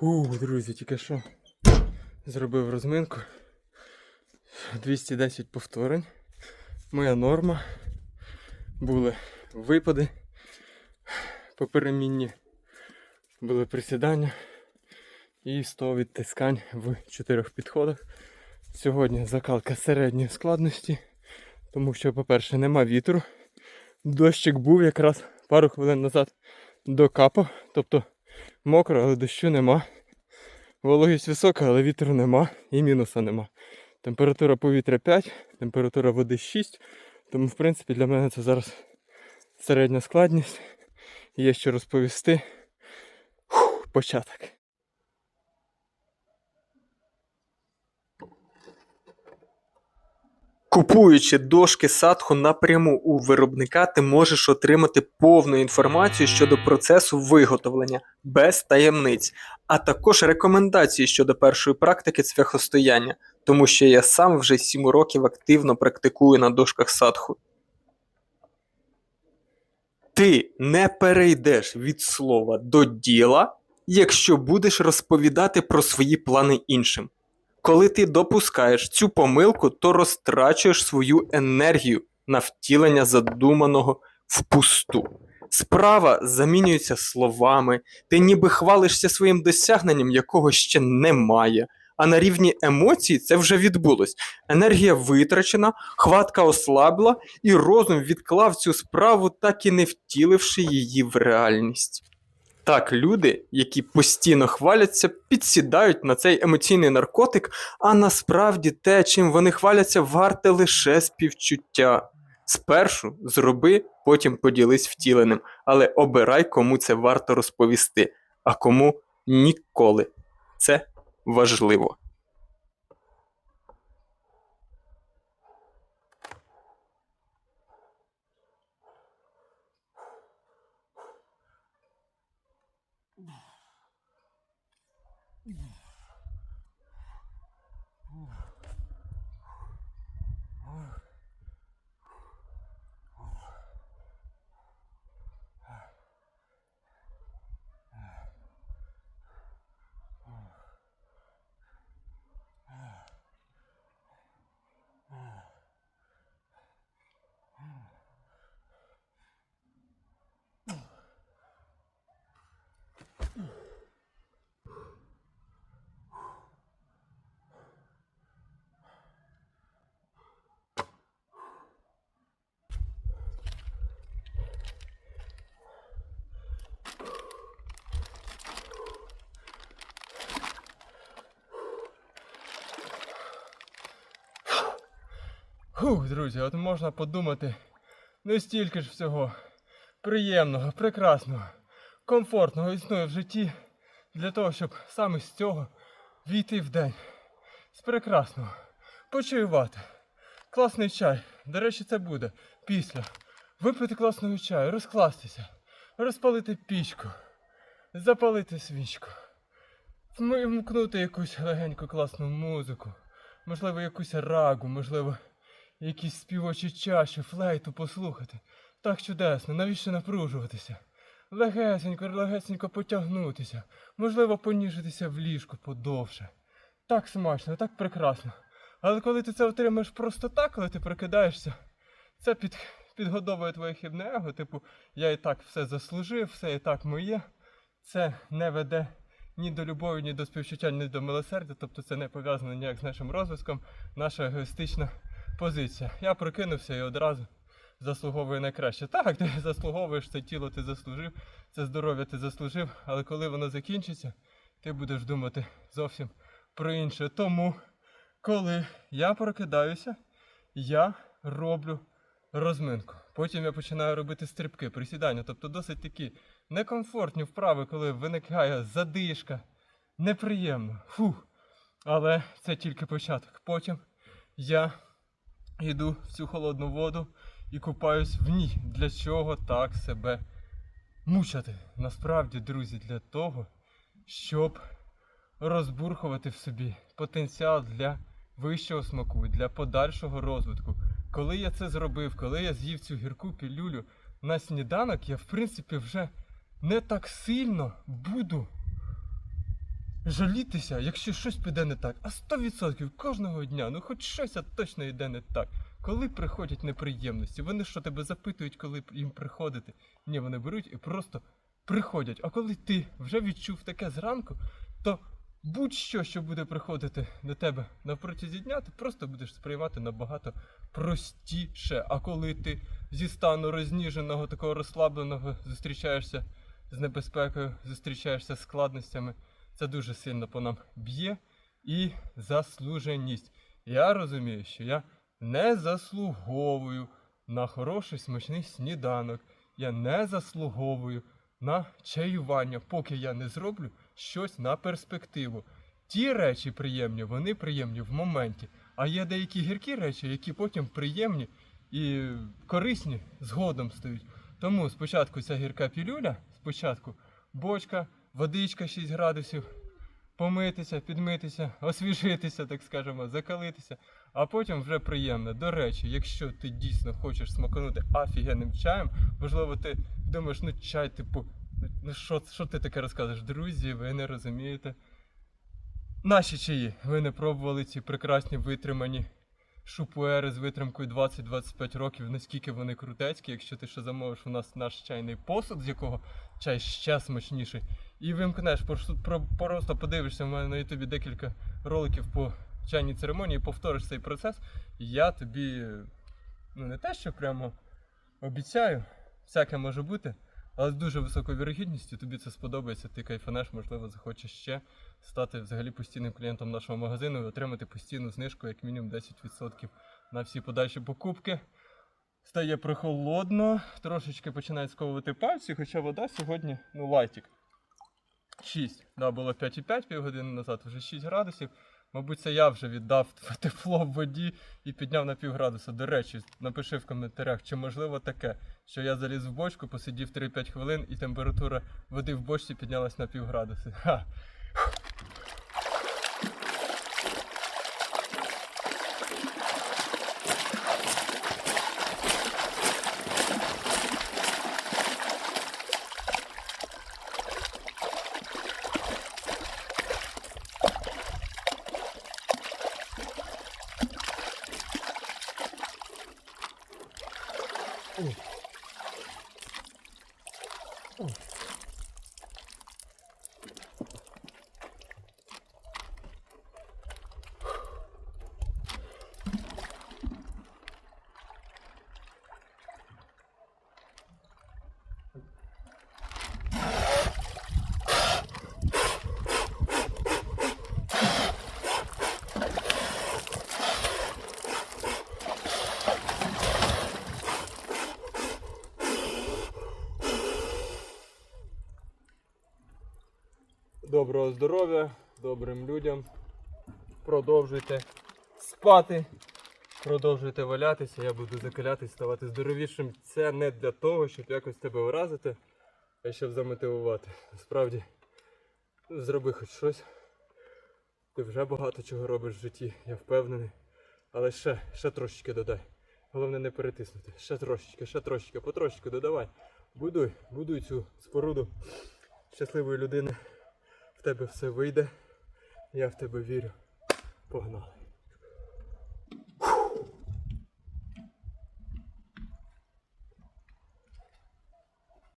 Ух, друзі, тільки що зробив розминку. 210 повторень. Моя норма. Були випади по перемінні, були присідання і 100 відтискань в 4 підходах. Сьогодні закалка середньої складності, тому що, по-перше, нема вітру. Дощик був якраз пару хвилин назад докапав, тобто мокро, але дощу нема. Вологість висока, але вітру нема і мінуса нема. Температура повітря 5, температура води 6. Тому, в принципі, для мене це зараз середня складність. Є що розповісти. Фух, початок. Купуючи дошки садху напряму у виробника, ти можеш отримати повну інформацію щодо процесу виготовлення без таємниць, а також рекомендації щодо першої практики цвяхостояння, тому що я сам вже 7 років активно практикую на дошках садху. Ти не перейдеш від слова до діла, якщо будеш розповідати про свої плани іншим. Коли ти допускаєш цю помилку, то розтрачуєш свою енергію на втілення задуманого впусту. Справа замінюється словами, ти ніби хвалишся своїм досягненням, якого ще немає. А на рівні емоцій це вже відбулось. Енергія витрачена, хватка ослабла, і розум відклав цю справу, так і не втіливши її в реальність. Так, люди, які постійно хваляться, підсідають на цей емоційний наркотик, а насправді те, чим вони хваляться, варте лише співчуття. Спершу зроби, потім поділись втіленим, але обирай, кому це варто розповісти, а кому ніколи. Це важливо. 네. 네. 음. 음. 음. Фух, друзі, от можна подумати, не стільки ж всього приємного, прекрасного, комфортного існує в житті для того, щоб саме з цього війти в день. З прекрасного. Почаювати. Класний чай. До речі, це буде після. Випити класного чаю, розкластися, розпалити пічку, запалити свічку, вмкнути якусь легеньку класну музику, можливо, якусь рагу, можливо, якісь співочі чаші, флейту послухати. Так чудесно, навіщо напружуватися? Легесенько, легесенько потягнутися, можливо, поніжитися в ліжку подовше. Так смачно, так прекрасно. Але коли ти це отримаєш просто так, коли ти прокидаєшся, це під, підгодовує твоє хибне его, типу, я і так все заслужив, все і так моє. Це не веде ні до любові, ні до співчуття, ні до милосердя, тобто це не пов'язано ніяк з нашим розвитком, наша егоїстична позиція. Я прокинувся і одразу заслуговую найкраще. Так, ти заслуговуєш це тіло, ти заслужив, це здоров'я ти заслужив, але коли воно закінчиться, ти будеш думати зовсім про інше. Тому, коли я прокидаюся, я роблю розминку. Потім я починаю робити стрибки, присідання, тобто досить такі некомфортні вправи, коли виникає задишка, неприємно. Фух. Але це тільки початок. Потім я йду в цю холодну воду і купаюсь в ній. Для чого так себе мучати? Насправді, друзі, для того, щоб розбурхувати в собі потенціал для вищого смаку, для подальшого розвитку. Коли я це зробив, коли я з'їв цю гірку пілюлю на сніданок, я в принципі вже не так сильно буду жалітися, якщо щось піде не так. А 100% кожного дня, ну хоч щось а точно йде не так. Коли приходять неприємності, вони що тебе запитують, коли їм приходити? Ні, вони беруть і просто приходять. А коли ти вже відчув таке зранку, то будь-що, що буде приходити до тебе на протязі дня, ти просто будеш сприймати набагато простіше. А коли ти зі стану розніженого, такого розслабленого зустрічаєшся з небезпекою, зустрічаєшся з складностями, це дуже сильно по нам б'є і заслуженість. Я розумію, що я не заслуговую на хороший смачний сніданок. Я не заслуговую на чаювання, поки я не зроблю щось на перспективу. Ті речі приємні, вони приємні в моменті. А є деякі гіркі речі, які потім приємні і корисні згодом стають. Тому спочатку ця гірка пілюля, спочатку бочка, водичка 6 градусів, помитися, підмитися, освіжитися, так скажемо, закалитися, а потім вже приємно. До речі, якщо ти дійсно хочеш смаканути офігенним чаєм, можливо, ти думаєш, ну чай, типу, ну що, що ти таке розказуєш? Друзі, ви не розумієте. Наші чаї, ви не пробували ці прекрасні витримані шупуери з витримкою 20-25 років, наскільки вони крутецькі, якщо ти ще замовиш у нас наш чайний посуд, з якого чай ще смачніший, і вимкнеш, просто, подивишся в мене на ютубі декілька роликів по чайній церемонії, повториш цей процес, і я тобі, ну не те, що прямо обіцяю, всяке може бути, але з дуже високою вірогідністю тобі це сподобається, ти кайфанеш, можливо, захочеш ще стати взагалі постійним клієнтом нашого магазину і отримати постійну знижку, як мінімум 10% на всі подальші покупки. Стає прохолодно, трошечки починає сковувати пальці, хоча вода сьогодні, ну, лайтик. 6. Да, було 5,5 півгодини назад, вже 6 градусів. Мабуть, це я вже віддав тепло в воді і підняв на півградуса. До речі, напиши в коментарях, чи можливо таке, що я заліз в бочку, посидів 3-5 хвилин і температура води в бочці піднялась на півградуси. Ха. Доброго здоров'я, добрим людям. Продовжуйте спати, продовжуйте валятися, я буду закалятись, ставати здоровішим. Це не для того, щоб якось тебе вразити, а щоб замотивувати. Насправді, зроби хоч щось. Ти вже багато чого робиш в житті, я впевнений. Але ще, ще трошечки додай. Головне не перетиснути. Ще трошечки, ще трошечки, потрошечки додавай. Будуй, будуй цю споруду щасливої людини. Тебе все вийде. Я в тебе вірю. Погнали.